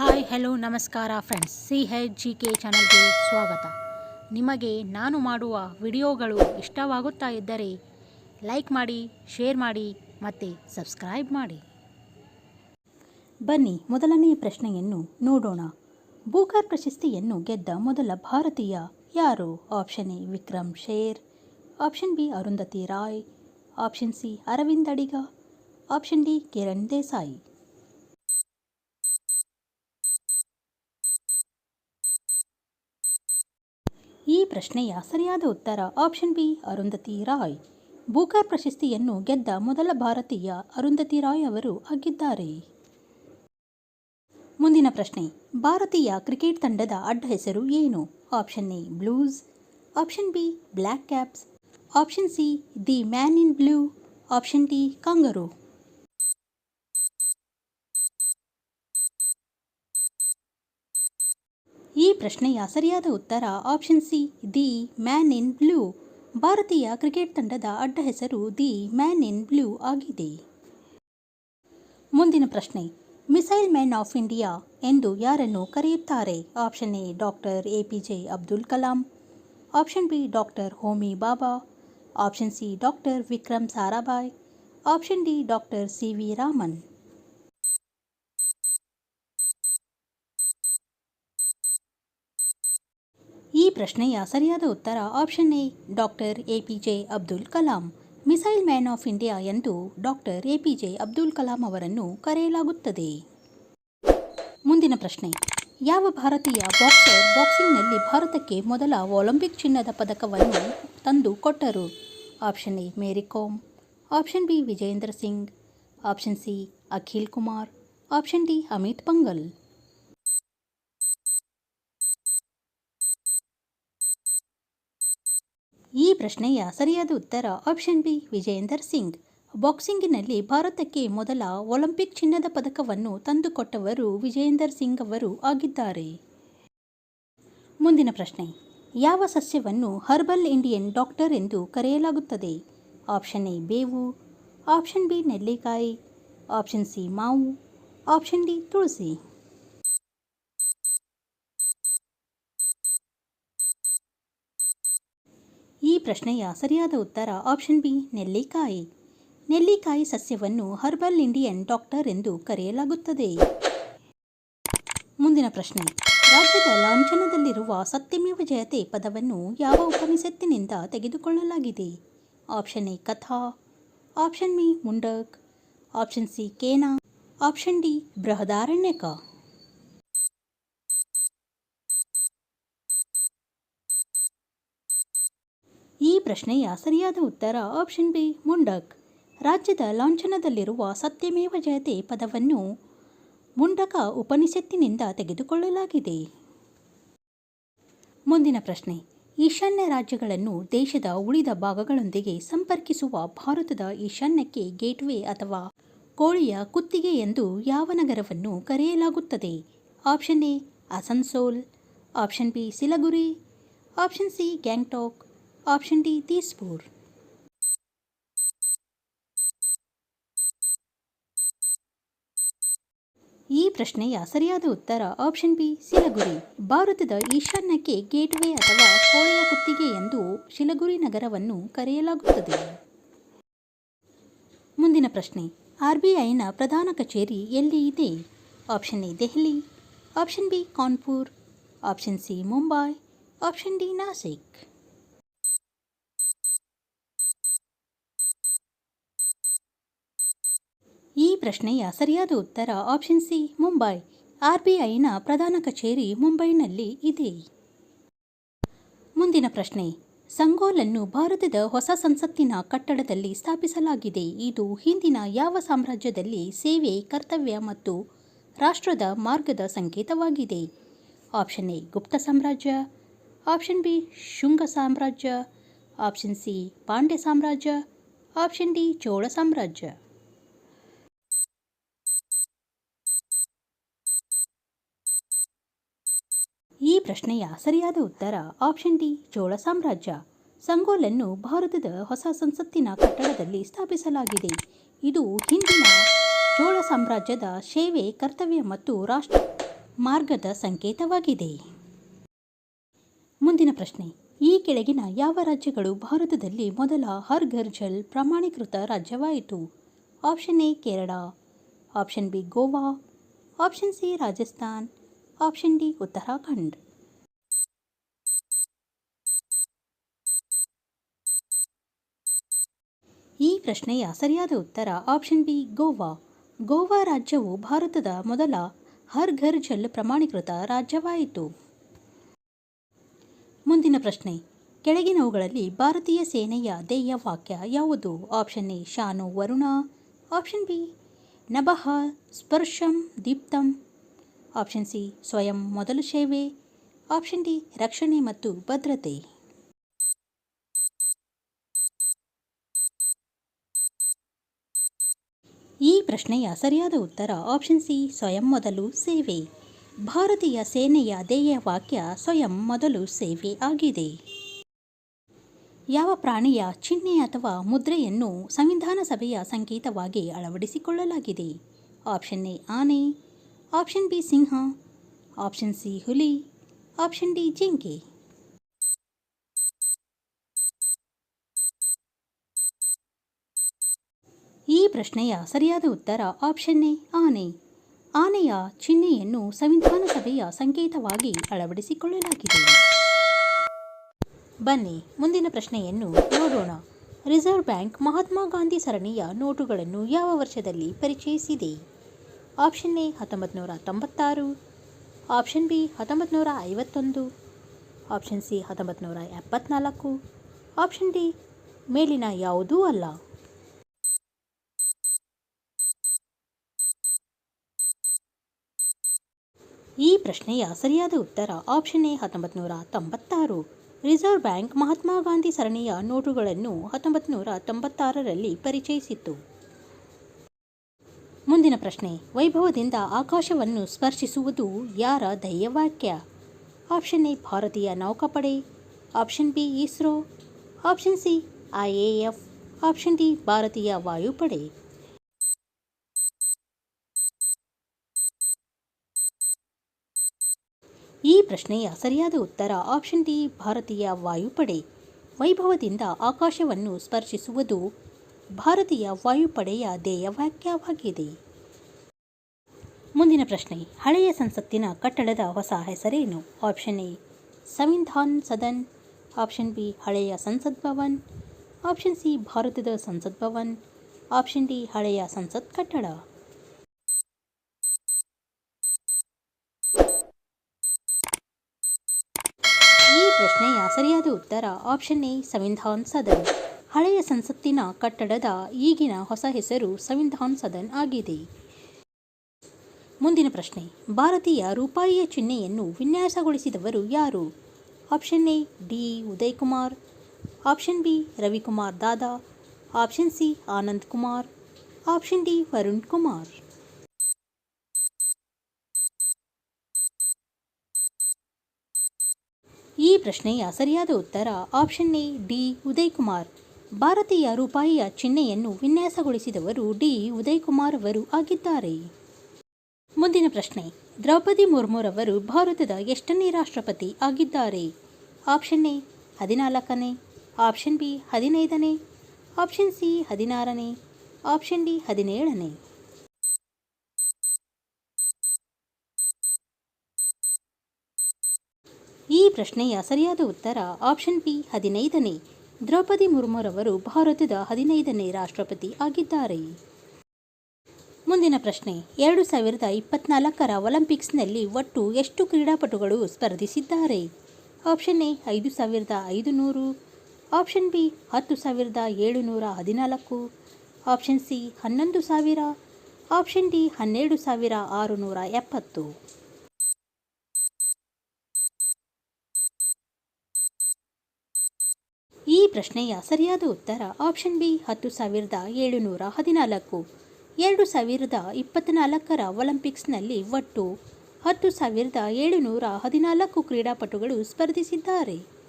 Hi hello ನಮಸ್ಕಾರ friends C H G K ಚಾನಲ್ಗೆ ಸ್ವಾಗತ. ನಿಮಗೆ ನಾನು ಮಾಡುವ ವಿಡಿಯೋಗಳು ಇಷ್ಟವಾಗುತ್ತಾ ಇದ್ದರೆ ಲೈಕ್ ಮಾಡಿ ಶೇರ್ ಮಾಡಿ ಮತ್ತು ಸಬ್ಸ್ಕ್ರೈಬ್ ಮಾಡಿ. ಬನ್ನಿ ಮೊದಲನೇ ಪ್ರಶ್ನೆಯನ್ನು ನೋಡೋಣ. ಬೂಕರ್ ಪ್ರಶಸ್ತಿಯನ್ನು ಗೆದ್ದ ಮೊದಲ ಭಾರತೀಯ ಯಾರು? Option A Vikram Seth option B Arundhati Roy option C Aravind Adiga option D Kiran Desai. ಈ ಪ್ರಶ್ನೆಯ ಸರಿಯಾದ ಉತ್ತರ option B, Arundhati Roy. Booker ಪ್ರಶಸ್ತಿಯನ್ನು ಗೆದ್ದ ಮೊದಲ ಭಾರತೀಯ ಅರುಂಧತಿ ರಾಯ್ ಅವರು ಆಗಿದ್ದಾರೆ ಮುಂದಿನ ಪ್ರಶ್ನೆ, ಭಾರತೀಯ ಕ್ರಿಕೆಟ್ ತಂಡದ ಅಡ್ಡ ಹೆಸರು ಏನು? Option A, blues. Option B, black caps. Option C, the man in blue. Option D, kangaroo ಈ ಪ್ರಶ್ನೆಯ ಸರಿಯಾದ ಉತ್ತರ option C the man in blue ಭಾರತೀಯ ಕ್ರಿಕೆಟ್ ತಂಡದ ಅಡ್ಡ ಹೆಸರು ದಿ ಮ್ಯಾನ್ ಇನ್ ಬ್ಲೂ ಆಗಿದೆ. ಮುಂದಿನ ಪ್ರಶ್ನೆ ಮಿಸೈಲ್ ಮ್ಯಾನ್ ಆಫ್ ಇಂಡಿಯಾ ಎಂದು ಯಾರನ್ನು ಕರೆಯುತ್ತಾರೆ? Option A doctor A P J Abdul Kalam option B doctor Homi Bhabha option C doctor Vikram Sarabhai option D doctor C V Raman ಈ ಪ್ರಶ್ನೆಯ ಸರಿಯಾದ ಉತ್ತರ option A doctor A P J Abdul Kalam missile man of India ಎಂದು doctor A P J Abdul Kalam ಅವರನ್ನು ಕರೆಯಲಾಗುತ್ತದೆ. ಮುಂದಿನ ಪ್ರಶ್ನೆ. ಯಾವ ಭಾರತೀಯ ಬಾಕ್ಸರ್ ಬಾಕ್ಸಿಂಗ್ನಲ್ಲಿ ಭಾರತಕ್ಕೆ ಮೊದಲ ಒಲಿಂಪಿಕ್ ಚಿನ್ನದ ಪದಕವನ್ನು ತಂದು ಕೊಟ್ಟರು? Option A Mary Kom option B Vijender Singh option C Akhil Kumar option D Amit Panghal ಈ ಪ್ರಶ್ನೆಯ ಸರಿಯಾದ ಉತ್ತರ ಆಪ್ಷನ್ ಬಿ ವಿಜಯೇಂದರ್ ಸಿಂಗ್. ಬಾಕ್ಸಿಂಗಿನಲ್ಲಿ ಭಾರತಕ್ಕೆ ಮೊದಲ ಒಲಿಂಪಿಕ್ ಚಿನ್ನದ ಪದಕವನ್ನು ತಂದುಕೊಟ್ಟವರು ವಿಜಯೇಂದರ್ ಸಿಂಗ್ ಅವರು ಆಗಿದ್ದಾರೆ. ಮುಂದಿನ ಪ್ರಶ್ನೆ. ಯಾವ ಸಸ್ಯವನ್ನು ಹರ್ಬಲ್ ಇಂಡಿಯನ್ ಡಾಕ್ಟರ್ ಎಂದು ಕರೆಯಲಾಗುತ್ತದೆ? ಆಪ್ಷನ್ ಎ ಬೇವು. ಆಪ್ಷನ್ ಬಿ ನೆಲ್ಲಿಕಾಯಿ. ಆಪ್ಷನ್ ಸಿ ಮಾವು. ಆಪ್ಷನ್ ಡಿ ತುಳಸಿ. ಈ ಪ್ರಶ್ನೆಯ ಸರಿಯಾದ ಉತ್ತರ ಆಪ್ಷನ್ ಬಿ ನೆಲ್ಲಿಕಾಯಿ. ನೆಲ್ಲಿಕಾಯಿ ಸಸ್ಯವನ್ನು ಹರ್ಬಲ್ ಇಂಡಿಯನ್ ಡಾಕ್ಟರ್ ಎಂದು ಕರೆಯಲಾಗುತ್ತದೆ. ಮುಂದಿನ ಪ್ರಶ್ನೆ. ರಾಜ್ಯದ ಲಾಂಛನದಲ್ಲಿರುವ ಸತ್ಯಮೇವ ಜಯತೆ ಪದವನ್ನು ಯಾವ ಉಪನಿಷತ್ತಿನಿಂದ ತೆಗೆದುಕೊಳ್ಳಲಾಗಿದೆ? Option A Katha. Option B Mundak. Option C Kena. Option D Brihadaranyaka. ಈ ಪ್ರಶ್ನೆಯ ಸರಿಯಾದ ಉತ್ತರ ಆಪ್ಷನ್ ಬಿ ಮುಂಡಕ್. ರಾಜ್ಯದ ಲಾಂಛನದಲ್ಲಿರುವ ಸತ್ಯಮೇವ ಜಯತೆ ಪದವನ್ನು ಮುಂಡಕ ಉಪನಿಷತ್ತಿನಿಂದ ತೆಗೆದುಕೊಳ್ಳಲಾಗಿದೆ. ಮುಂದಿನ ಪ್ರಶ್ನೆ. ಈಶಾನ್ಯ ರಾಜ್ಯಗಳನ್ನು ದೇಶದ ಉಳಿದ ಭಾಗಗಳೊಂದಿಗೆ ಸಂಪರ್ಕಿಸುವ ಭಾರತದ ಈಶಾನ್ಯಕ್ಕೆ ಗೇಟ್ವೇ ಅಥವಾ ಕೋಳಿಯ ಕುತ್ತಿಗೆ ಎಂದು ಯಾವ ನಗರವನ್ನು ಕರೆಯಲಾಗುತ್ತದೆ? Option A Asansol. Option B Siliguri. Option C Gangtok. Option D Tezpur ಈ ಪ್ರಶ್ನೆಯ ಸರಿಯಾದ ಉತ್ತರ ಆಪ್ಷನ್ ಬಿ ಸಿಲಗುರಿ ಭಾರತದ ಈಶಾನ್ಯಕ್ಕೆ ಗೇಟ್ವೇ ಅಥವಾ ಕೋಳೆಯ ಕುತ್ತಿಗೆ ಎಂದು ಶಿಲಗುರಿ ನಗರವನ್ನು ಕರೆಯಲಾಗುತ್ತದೆ. ಮುಂದಿನ ಪ್ರಶ್ನೆ, ಆರ್ಬಿಐನ ಪ್ರಧಾನ ಕಚೇರಿ ಎಲ್ಲಿ ಇದೆ? Option A Delhi. Option B Kanpur. Option C Mumbai. Option D Nashik. ಈ ಪ್ರಶ್ನೆಯ ಸರಿಯಾದ ಉತ್ತರ ಆಪ್ಷನ್ ಸಿ ಮುಂಬೈ. ಆರ್ಬಿಐನ ಪ್ರಧಾನ ಕಚೇರಿ ಮುಂಬೈನಲ್ಲಿ ಇದೆ. ಮುಂದಿನ ಪ್ರಶ್ನೆ. ಸಂಗೋಲನ್ನು ಭಾರತದ ಹೊಸ ಸಂಸತ್ತಿನ ಕಟ್ಟಡದಲ್ಲಿ ಸ್ಥಾಪಿಸಲಾಗಿದೆ. ಇದು ಹಿಂದಿನ ಯಾವ ಸಾಮ್ರಾಜ್ಯದಲ್ಲಿ ಸೇವೆ, ಕರ್ತವ್ಯ ಮತ್ತು ರಾಷ್ಟ್ರದ ಮಾರ್ಗದ ಸಂಕೇತವಾಗಿದೆ? ಆಪ್ಷನ್ ಎ ಗುಪ್ತ ಸಾಮ್ರಾಜ್ಯ. ಆಪ್ಷನ್ ಬಿ ಶುಂಗ ಸಾಮ್ರಾಜ್ಯ. ಆಪ್ಷನ್ ಸಿ ಪಾಂಡ್ಯ ಸಾಮ್ರಾಜ್ಯ. ಆಪ್ಷನ್ ಡಿ ಚೋಳ ಸಾಮ್ರಾಜ್ಯ ಈ ಪ್ರಶ್ನೆಯ ಸರಿಯಾದ ಉತ್ತರ ಆಪ್ಷನ್ ಡಿ ಚೋಳ ಸಾಮ್ರಾಜ್ಯ. ಸಂಗೋಲನ್ನು ಭಾರತದ ಹೊಸ ಸಂಸತ್ತಿನ ಕಟ್ಟಡದಲ್ಲಿ ಸ್ಥಾಪಿಸಲಾಗಿದೆ. ಇದು ಹಿಂದಿನ ಚೋಳ ಸಾಮ್ರಾಜ್ಯದ ಸೇವೆ, ಕರ್ತವ್ಯ ಮತ್ತು ರಾಷ್ಟ್ರ ಮಾರ್ಗದ ಸಂಕೇತವಾಗಿದೆ. ಮುಂದಿನ ಪ್ರಶ್ನೆ, ಈ ಕೆಳಗಿನ ಯಾವ ರಾಜ್ಯಗಳು ಭಾರತದಲ್ಲಿ ಮೊದಲ ಹರ್ ಘರ್ ಪ್ರಮಾಣೀಕೃತ ರಾಜ್ಯವಾಯಿತು? Option A Kerala. Option B Goa. Option C Rajasthan. Option D Uttarakhand ಈ ಪ್ರಶ್ನೆಯ ಸರಿಯಾದ ಉತ್ತರ ಆಪ್ಷನ್ ಬಿ, ಗೋವಾ. ಗೋವಾ ರಾಜ್ಯವು ಭಾರತದ ಮೊದಲ ಹರ್ ಘರ್ ಜಲ್ ಪ್ರಮಾಣೀಕೃತ ರಾಜ್ಯವಾಯಿತು. ಮುಂದಿನ ಪ್ರಶ್ನೆ. ಕೆಳಗಿನವುಗಳಲ್ಲಿ ಭಾರತೀಯ ಸೇನೆಯ ಧ್ಯೇಯ ವಾಕ್ಯ ಯಾವುದು? ಆಪ್ಷನ್ ಎ, ಶಾನು ವರುಣ. ಆಪ್ಷನ್ ಬಿ, ನಭಃ ಸ್ಪರ್ಶಂ ದೀಪ್ತಂ. ಆಪ್ಷನ್ ಸಿ, ಸ್ವಯಂ ಮೊದಲು ಸೇವೆ. ಆಪ್ಷನ್ ಡಿ, ರಕ್ಷಣೆ ಮತ್ತು ಭದ್ರತೆ. ಈ ಪ್ರಶ್ನೆಯ ಸರಿಯಾದ ಉತ್ತರ ಆಪ್ಷನ್ ಸಿ ಸ್ವಯಂ ಮೊದಲು ಸೇವೆ. ಭಾರತೀಯ ಸೇನೆಯ ಧ್ಯೇಯ ವಾಕ್ಯ ಸ್ವಯಂ ಮೊದಲು ಸೇವೆ ಆಗಿದೆ. ಯಾವ ಪ್ರಾಣಿಯ ಚಿಹ್ನೆ ಅಥವಾ ಮುದ್ರೆಯನ್ನು ಸಂವಿಧಾನ ಸಭೆಯ ಸಂಕೇತವಾಗಿ ಅಳವಡಿಸಿಕೊಳ್ಳಲಾಗಿದೆ? ಆಪ್ಷನ್ ಎ ಆನೆ. ಆಪ್ಷನ್ ಬಿ ಸಿಂಹ. ಆಪ್ಷನ್ ಸಿ ಹುಲಿ. ಆಪ್ಷನ್ ಡಿ ಜಿಂಕೆ ಈ ಪ್ರಶ್ನೆಯ ಸರಿಯಾದ ಉತ್ತರ ಆಪ್ಷನ್ ಎ, ಆನೆ. ಆನೆಯ ಚಿಹ್ನೆಯನ್ನು ಸಂವಿಧಾನ ಸಭೆಯ ಸಂಕೇತವಾಗಿ ಅಳವಡಿಸಿಕೊಳ್ಳಲಾಗಿದೆ. ಬನ್ನಿ, ಮುಂದಿನ ಪ್ರಶ್ನೆಯನ್ನು ನೋಡೋಣ. ರಿಸರ್ವ್ ಬ್ಯಾಂಕ್ ಮಹಾತ್ಮ ಗಾಂಧಿ ಸರಣಿಯ ನೋಟುಗಳನ್ನು ಯಾವ ವರ್ಷದಲ್ಲಿ ಪರಿಚಯಿಸಿದೆ? ಆಪ್ಷನ್ ಎ ಹತ್ತೊಂಬತ್ತು ನೂರ ತೊಂಬತ್ತಾರು. ಆಪ್ಷನ್ ಬಿ ಹತ್ತೊಂಬತ್ತು ನೂರ ಐವತ್ತೊಂದು. ಆಪ್ಷನ್ ಸಿ ಹತ್ತೊಂಬತ್ತು ನೂರ ಎಪ್ಪತ್ನಾಲ್ಕು. ಆಪ್ಷನ್ ಡಿ, ಮೇಲಿನ ಯಾವುದೂ ಅಲ್ಲ. ಈ ಪ್ರಶ್ನೆಯ ಸರಿಯಾದ ಉತ್ತರ ಆಪ್ಷನ್ ಎ ಹತ್ತೊಂಬತ್ತು ನೂರ ತೊಂಬತ್ತಾರು. ರಿಸರ್ವ್ ಬ್ಯಾಂಕ್ ಮಹಾತ್ಮ ಗಾಂಧಿ ಸರಣಿಯ ನೋಟುಗಳನ್ನು ಹತ್ತೊಂಬತ್ತು ನೂರ ತೊಂಬತ್ತಾರರಲ್ಲಿ ಪರಿಚಯಿಸಿತ್ತು. ಮುಂದಿನ ಪ್ರಶ್ನೆ, ವೈಭವದಿಂದ ಆಕಾಶವನ್ನು ಸ್ಪರ್ಶಿಸುವುದು ಯಾರ ಧ್ಯೇಯವಾಕ್ಯ ಆಪ್ಷನ್ ಎ, ಭಾರತೀಯ ನೌಕಾಪಡೆ. Option B, ISRO. Option C I A F option D, ಭಾರತೀಯ ವಾಯುಪಡೆ. ಈ ಪ್ರಶ್ನೆಯ ಸರಿಯಾದ ಉತ್ತರ ಆಪ್ಷನ್ ಡಿ ಭಾರತೀಯ ವಾಯುಪಡೆ. ವೈಭವದಿಂದ ಆಕಾಶವನ್ನು ಸ್ಪರ್ಶಿಸುವುದು ಭಾರತೀಯ ವಾಯುಪಡೆಯ ಧ್ಯೇಯವಾಕ್ಯವಾಗಿದೆ ಮುಂದಿನ ಪ್ರಶ್ನೆ, ಹಳೆಯ ಸಂಸತ್ತಿನ ಕಟ್ಟಡದ ಹೊಸ ಹೆಸರೇನು? Option A Samvidhan Sadan. Option B ಹಳೆಯ ಸಂಸತ್ ಭವನ್. ಆಪ್ಷನ್ ಸಿ ಭಾರತದ ಸಂಸತ್ ಭವನ್. ಆಪ್ಷನ್ ಡಿ ಹಳೆಯ ಸಂಸತ್ ಕಟ್ಟಡ ಈ ಪ್ರಶ್ನೆಯ ಸರಿಯಾದ ಉತ್ತರ ಆಪ್ಷನ್ ಎ ಸಂವಿಧಾನ್ ಸದನ್. ಹಳೆಯ ಸಂಸತ್ತಿನ ಕಟ್ಟಡದ ಈಗಿನ ಹೊಸ ಹೆಸರು ಸಂವಿಧಾನ್ ಸದನ್ ಆಗಿದೆ. ಮುಂದಿನ ಪ್ರಶ್ನೆ, ಭಾರತೀಯ ರೂಪಾಯಿಯ ಚಿಹ್ನೆಯನ್ನು ವಿನ್ಯಾಸಗೊಳಿಸಿದವರು ಯಾರು? Option A, D Uday Kumar option B, Ravikumar Dada. Option C, Anand Kumar. Option D, Varun Kumar. ಈ ಪ್ರಶ್ನೆಯ ಸರಿಯಾದ ಉತ್ತರ option A, D Uday Kumar ಭಾರತೀಯ ರೂಪಾಯಿಯ ಚಿಹ್ನೆಯನ್ನು ವಿನ್ಯಾಸಗೊಳಿಸಿದವರು ಡಿ ಉದಯ್ ಕುಮಾರ್ ಅವರು ಆಗಿದ್ದಾರೆ. ಮುಂದಿನ ಪ್ರಶ್ನೆ, ದ್ರೌಪದಿ ಮುರ್ಮುರವರು ಭಾರತದ ಎಷ್ಟನೇ ರಾಷ್ಟ್ರಪತಿ ಆಗಿದ್ದಾರೆ? ಆಪ್ಷನ್ ಎ, ಹದಿನಾಲ್ಕನೇ. ಆಪ್ಷನ್ ಬಿ, ಹದಿನೈದನೇ. ಆಪ್ಷನ್ ಸಿ, ಹದಿನಾರನೇ. ಆಪ್ಷನ್ ಡಿ, ಹದಿನೇಳನೇ ಈ ಪ್ರಶ್ನೆಯ ಸರಿಯಾದ ಉತ್ತರ ಆಪ್ಷನ್ ಬಿ, ಹದಿನೈದನೇ. ದ್ರೌಪದಿ ಮುರ್ಮುರವರು ಭಾರತದ ಹದಿನೈದನೇ ರಾಷ್ಟ್ರಪತಿ ಆಗಿದ್ದಾರೆ. ಮುಂದಿನ ಪ್ರಶ್ನೆ, ಎರಡು ಸಾವಿರದ ಇಪ್ಪತ್ನಾಲ್ಕರ ಒಲಿಂಪಿಕ್ಸ್ನಲ್ಲಿ ಒಟ್ಟು ಎಷ್ಟು ಕ್ರೀಡಾಪಟುಗಳು ಸ್ಪರ್ಧಿಸಿದ್ದಾರೆ? ಆಪ್ಷನ್ ಎ, ಐದು ಸಾವಿರದ ಐದು ನೂರು ಆಪ್ಷನ್ ಬಿ, ಹತ್ತು ಸಾವಿರದ ಏಳುನೂರ ಹದಿನಾಲ್ಕು. ಆಪ್ಷನ್ ಸಿ, ಹನ್ನೊಂದು ಸಾವಿರ. ಆಪ್ಷನ್ ಡಿ, ಹನ್ನೆರಡು ಸಾವಿರ ಆರುನೂರ ಎಪ್ಪತ್ತು ಈ ಪ್ರಶ್ನೆಯ ಸರಿಯಾದ ಉತ್ತರ ಆಪ್ಷನ್ ಬಿ ಹತ್ತು ಸಾವಿರದ ಏಳುನೂರ ಹದಿನಾಲ್ಕು. ಎರಡು ಸಾವಿರದ ಇಪ್ಪತ್ತ್ನಾಲ್ಕರ ಒಲಿಂಪಿಕ್ಸ್ನಲ್ಲಿ ಒಟ್ಟು ಹತ್ತು ಸಾವಿರದ ಏಳುನೂರ ಹದಿನಾಲ್ಕು ಕ್ರೀಡಾಪಟುಗಳು ಸ್ಪರ್ಧಿಸಿದ್ದಾರೆ.